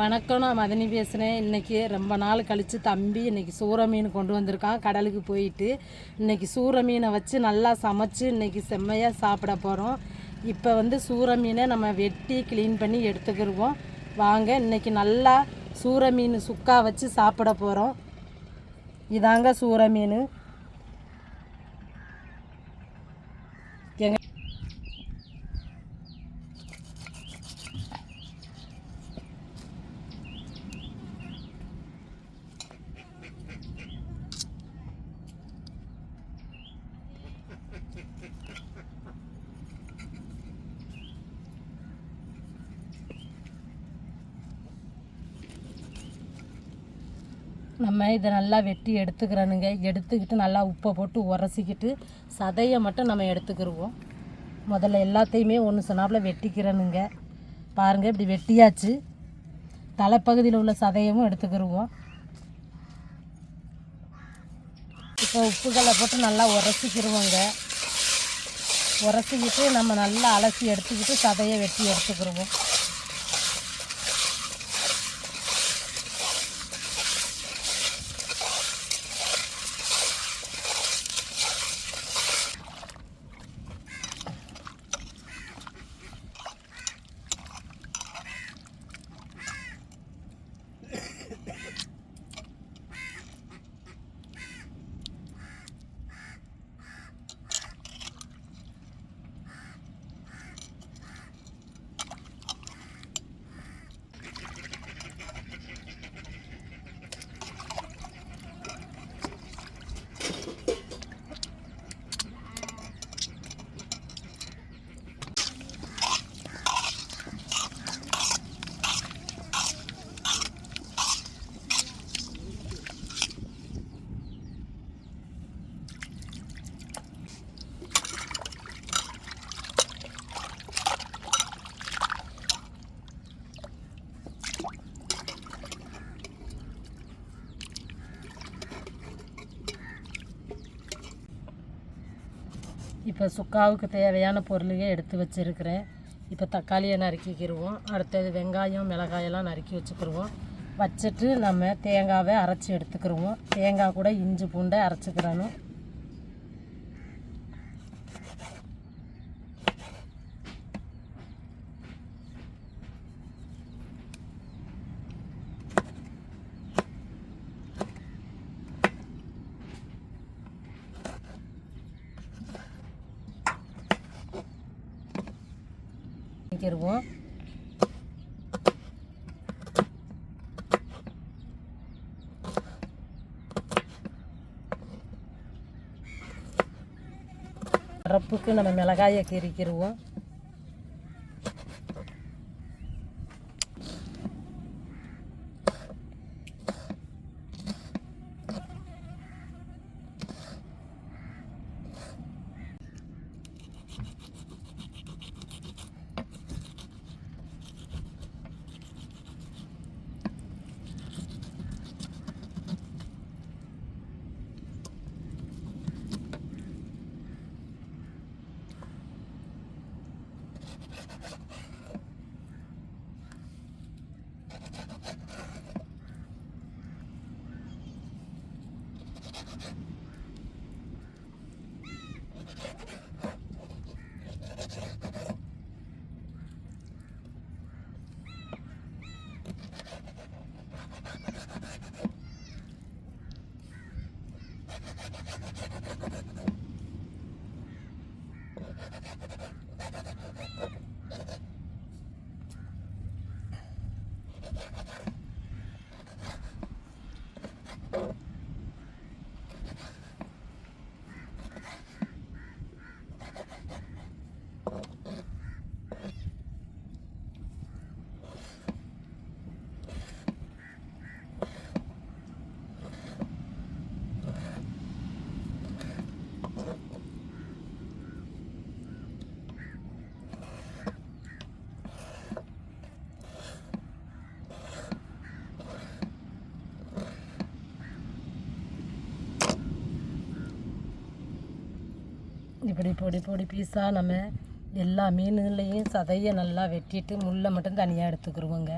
வணக்கம் நான் மதனி பேசுகிறேன் இன்றைக்கி ரொம்ப நாள் கழித்து தம்பி இன்றைக்கி சூற மீன் கொண்டு வந்திருக்கான். கடலுக்கு போயிட்டு இன்றைக்கி சூற மீனை வச்சு நல்லா சமைச்சு இன்றைக்கி செம்மையாக சாப்பிட போகிறோம் இப்போ வந்து சூற மீனை நம்ம வெட்டி க்ளீன் பண்ணி எடுத்துக்கிருவோம். வாங்க இன்றைக்கி நல்லா சூற மீன் சுக்கா வச்சு சாப்பிட போகிறோம் இதாங்க சூற மீன். நம்ம இதை நல்லா வெட்டி எடுத்துக்கிறனுங்க. எடுத்துக்கிட்டு நல்லா உப்பை போட்டு உரசிக்கிட்டு சதையை மட்டும் நம்ம எடுத்துக்கிடுவோம் முதல்ல எல்லாத்தையுமே ஒன்று சொன்னாப்பில் வெட்டிக்கிறனுங்க. பாருங்கள் இப்படி வெட்டியாச்சு. தலைப்பகுதியில் உள்ள சதையவும் எடுத்துக்கிடுவோம் இப்போ உப்புகளை போட்டு நல்லா உரசிக்கிடுவோங்க உரசிக்கிட்டு நம்ம நல்லா அலசி எடுத்துக்கிட்டு சதையை வெட்டி எடுத்துக்கிடுவோம் இப்போ சுக்காவுக்கு தேவையான பொருளையே எடுத்து வச்சுருக்கிறேன். இப்போ தக்காளியை நறுக்கிக்கிடுவோம் அடுத்தது வெங்காயம் மிளகாயெல்லாம் நறுக்கி வச்சுக்கிடுவோம் வச்சுட்டு நம்ம தேங்காவை அரைச்சி எடுத்துக்கிடுவோம் தேங்காய் கூட இஞ்சி பூண்டை அரைச்சிக்கிறணும். வச்சுருவோம் ரப்புக்கு நம்ம மிளகாயை கீறிக்கிடுவோம் இப்படி பொடி பொடி பீஸாக நம்ம எல்லா மீன்கள்லேயும் சதையை நல்லா வெட்டிட்டு முள்ளை மட்டும் தனியாக எடுத்துக்கிருவோங்க.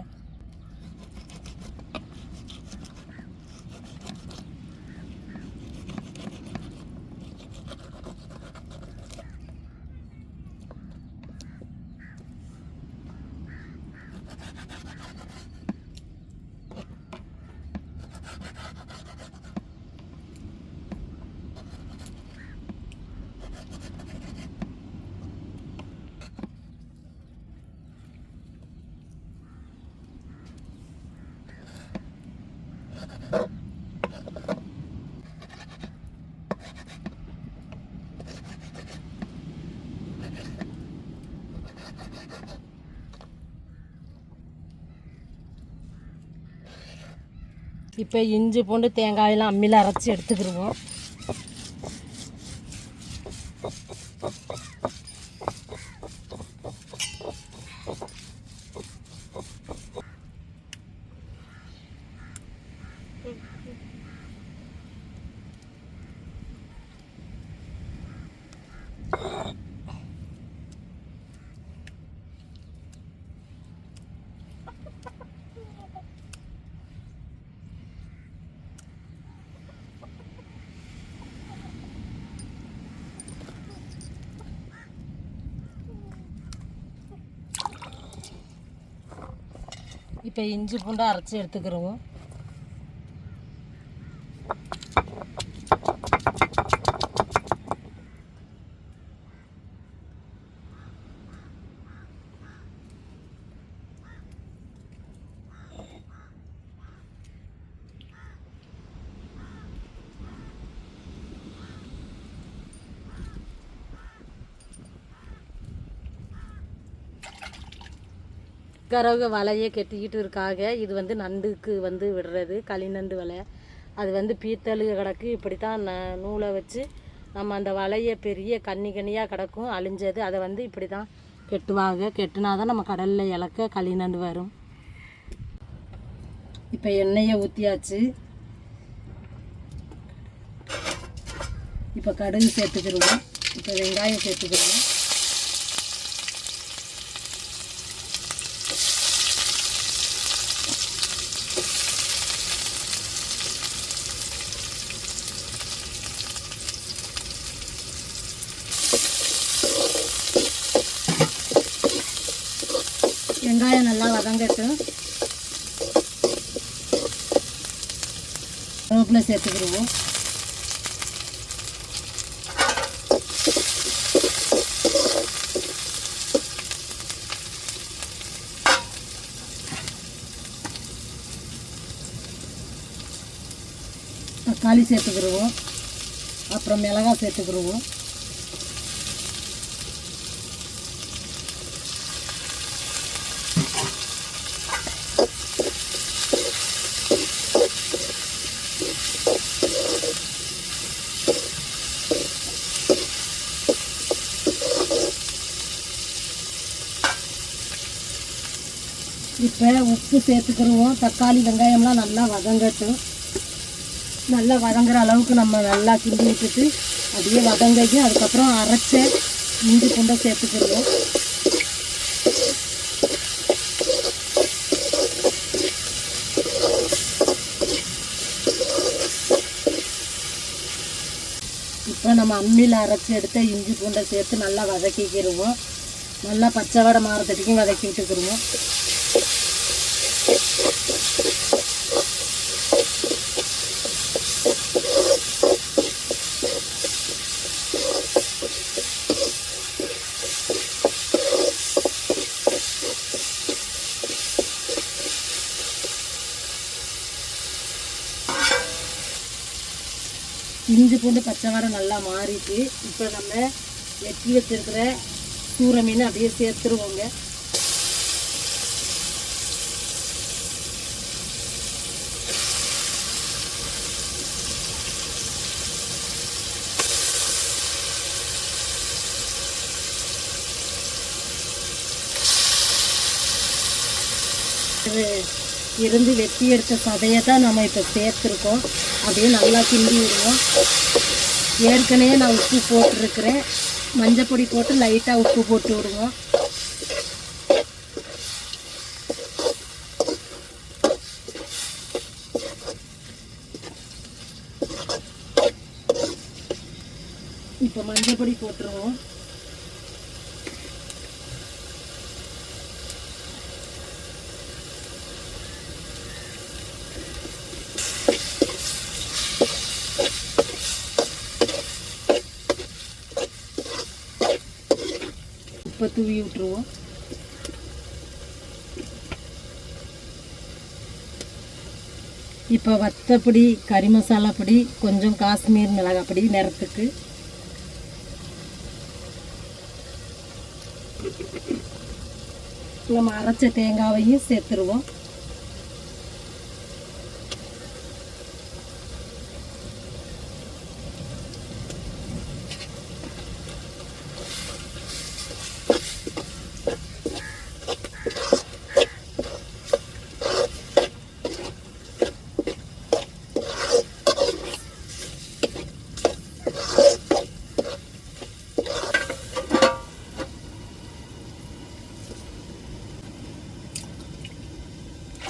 இப்போ இஞ்சி பூண்டு தேங்காயெல்லாம் அம்மியில் அரைச்சி எடுத்துக்கிடுவோம் இப்போ இஞ்சி பூண்டு அரைச்சி எடுத்துக்கிடுவோம் கரகு வலையை கட்டிக்கிட்டு இருக்காக. இது வந்து நண்டுக்கு வந்து விடுறது களிநண்டு வலை. அது வந்து பீத்தழு கிடக்கு. இப்படி தான் ந நூலை வச்சு நம்ம அந்த வலையை பெரிய கன்னி கன்னியாக கிடக்கும். அழிஞ்சது. அதை வந்து இப்படி தான் கெட்டுவாங்க கெட்டுனா தான் நம்ம கடலில் இலக்க களிநண்டு வரும். இப்போ எண்ணெயை ஊற்றியாச்சு இப்போ கடுகு சேர்த்துக்கிடுவோம். இப்போ வெங்காயம் சேர்த்துக்கிடுவோம் வெங்காயம் நல்லா வதங்கட்டும் கருவேப்பிலை சேர்த்துக்கிடுவோம். தக்காளி சேர்த்துக்கிடுவோம். அப்புறம் மிளகாய் சேர்த்துக்கிடுவோம். இப்போ உப்பு சேர்த்துக்கிடுவோம் தக்காளி வெங்காயம்லாம் நல்லா வதங்கட்டும். நல்லா வதங்குற அளவுக்கு நம்ம நல்லா கிண்டி விட்டுட்டு அப்படியே வதங்கி அதுக்கப்புறம் அரைச்ச இஞ்சி பூண்டை சேர்த்துக்கிடுவோம் இப்போ நம்ம அம்மியில் அரைச்சி எடுத்த இஞ்சி பூண்டை சேர்த்து நல்லா வதக்கிக்கிடுவோம் நல்லா பச்சை வடை மாறத்தட்டிக்கும் வதக்கி விட்டுக்கிடுவோம் இஞ்சி பூண்டு பச்சை வடை நல்லா மாறிட்டு இப்போ நம்ம வெட்டி வச்சுருக்கிற சூற மீன் அப்படியே சேர்த்துருவோங்க Yeah. இருந்து வெட்டி எடுத்த சதையை தான் நம்ம இப்போ சேர்த்துருக்கோம். அப்படியே நல்லா கிண்டி விடுவோம். ஏற்கனவே நான் உப்பு போட்டிருக்கிறேன். மஞ்சப்பொடி போட்டு லைட்டாக உப்பு போட்டு விடுவோம். இப்போ மஞ்சப்பொடி போட்டுருவோம். உப்பை தூவி விட்டுருவோம். இப்போ வத்தப்பொடி கறி மசாலா பொடி கொஞ்சம் காஷ்மீர் மிளகாய் பொடி நிறத்துக்கு. நம்ம அரைச்ச தேங்காவையும் சேர்த்துருவோம்.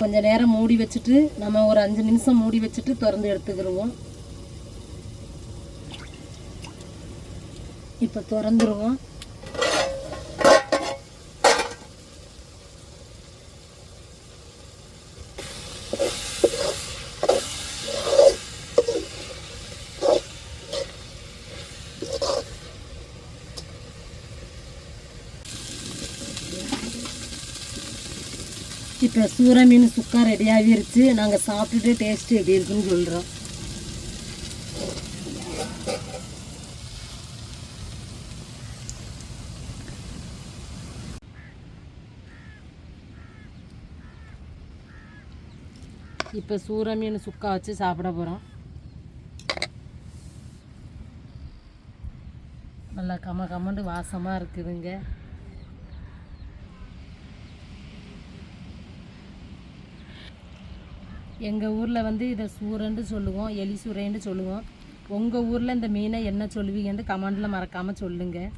கொஞ்ச நேரம் மூடி வச்சுட்டு நம்ம ஒரு அஞ்சு நிமிஷம் மூடி வச்சுட்டு திறந்து எடுத்துக்கிடுவோம் இப்போ திறந்துருவோம். இப்போ சூற மீன் சுக்கா ரெடியாகவே ஆகிருச்சு நாங்கள் சாப்பிட்டுட்டு டேஸ்ட்டு எப்படி இருக்குன்னு சொல்கிறோம் இப்போ சூற மீன் சுக்கா வச்சு சாப்பிட போகிறோம் நல்லா கம கமண்டு வாசமாக இருக்குதுங்க. எங்கள் ஊரில் வந்து இதை சூரன்னு சொல்லுவோம் எலி சூறைன்னு சொல்லுவோம். உங்கள் ஊரில் இந்த மீனை என்ன சொல்லுவீங்கன்னு கமெண்டில் மறக்காமல் சொல்லுங்கள்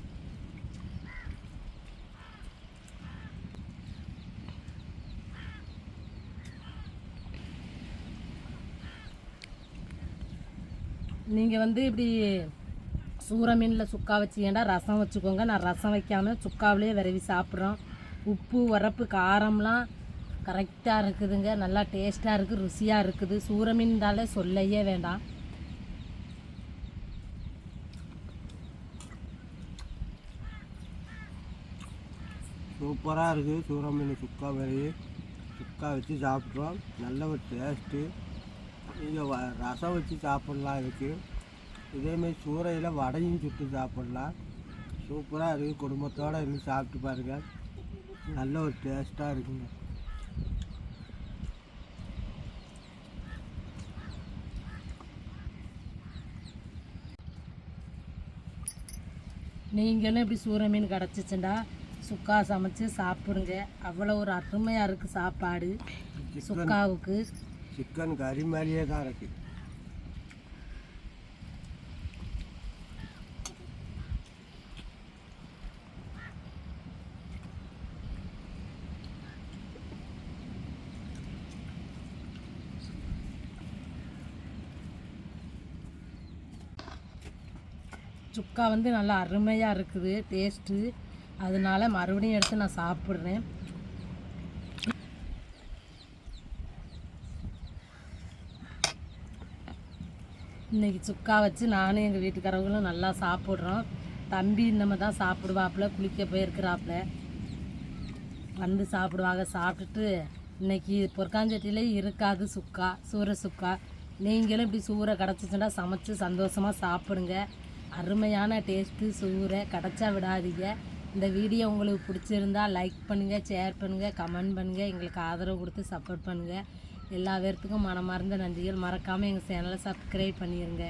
நீங்கள் வந்து இப்படி சூற மீனில் சுக்கா வச்சீங்கன்னா ரசம் வச்சுக்கோங்க. நான் ரசம் வைக்காமல் சுக்காவிலே விரவி சாப்பிட்றோம். உப்பு உரப்பு காரம்லாம் கரெக்டாக இருக்குதுங்க. நல்லா டேஸ்ட்டாக இருக்குது ருசியாக இருக்குது. சூரமீன்தாலே சொல்லையே வேண்டாம். சூப்பராக இருக்குது சூரமீன் சுக்கா மாதிரி சுக்கா வச்சு சாப்பிட்றோம். நல்ல ஒரு டேஸ்ட்டு. நீங்கள் வ ரசம் வச்சு சாப்பிட்லாம் இதுக்கு. இதேமாரி சூறையில் வடையும் சுட்டு சாப்பிட்லாம். சூப்பராக இருக்குது குடும்பத்தோடு இருந்து சாப்பிட்டு பாருங்கள் நல்ல ஒரு டேஸ்ட்டாக இருக்குங்க. நீங்களும் இப்படி சூற மீன் கிடச்சிச்சுண்டா சுக்கா சமைச்சு சாப்பிடுங்க. அவ்வளோ ஒரு அருமையாக இருக்குது சாப்பாடு. சுக்காவுக்கு. சிக்கன் கறி மாதிரியே தான் இருக்குது சுக்கா வந்து நல்லா அருமையாக இருக்குது டேஸ்ட்டு அதனால மறுபடியும் எடுத்து நான் சாப்பிட்றேன். இன்னைக்கு சுக்கா வச்சு நானும் எங்கள் வீட்டுக்காரவங்களும் நல்லா சாப்பிட்றோம். தம்பி நம்ம தான் சாப்பிடுவாப்புல குளிக்க போயிருக்கிறாப்புல. வந்து சாப்பிடுவாங்க சாப்பிட்டுட்டு இன்னைக்கு பொற்காஞ்சட்டியில இருக்காது சுக்கா சூற சுக்கா நீங்களும் இப்படி சூறை கிடச்சிச்சுன்னா சமைச்சு சந்தோஷமாக சாப்பிடுங்க. அருமையான டேஸ்ட்டு சூரை கிடச்சா விடாதீங்க. இந்த வீடியோ உங்களுக்கு பிடிச்சிருந்தா லைக் பண்ணுங்கள் ஷேர் பண்ணுங்கள் கமெண்ட் பண்ணுங்கள் எங்களுக்கு ஆதரவு கொடுத்து சப்போர்ட் பண்ணுங்கள் எல்லா பேர்த்துக்கும் மனமார்ந்த நன்றிகள். மறக்காமல் எங்கள் சேனலை சப்ஸ்கிரைப் பண்ணிடுங்க